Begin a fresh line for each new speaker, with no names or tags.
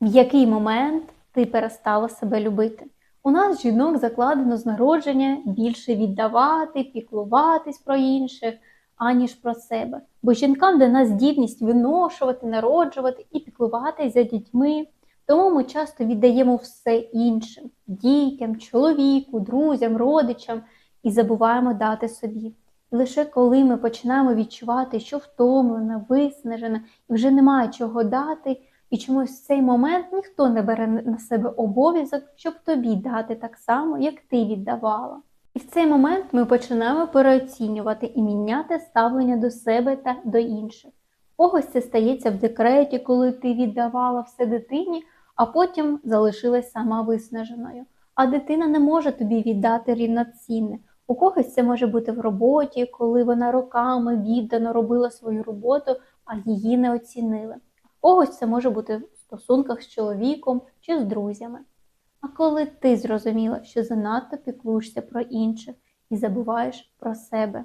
В який момент ти перестала себе любити? У нас жінок закладено з народження більше віддавати, піклуватись про інших, аніж про себе. Бо жінкам дана здібність виношувати, народжувати і піклуватись за дітьми. Тому ми часто віддаємо все іншим дітям, чоловіку, друзям, родичам і забуваємо дати собі. І лише коли ми починаємо відчувати, що втомлена, виснажена і вже немає чого дати, і чомусь в цей момент ніхто не бере на себе обов'язок, щоб тобі дати так само, як ти віддавала. І в цей момент ми починаємо переоцінювати і міняти ставлення до себе та до інших. Когось це стається в декреті, коли ти віддавала все дитині, а потім залишилась сама виснаженою. А дитина не може тобі віддати рівноцінне. У когось це може бути в роботі, коли вона роками віддано робила свою роботу, а її не оцінили. Когось це може бути в стосунках з чоловіком чи з друзями. А коли ти зрозуміла, що занадто піклуєшся про інших і забуваєш про себе,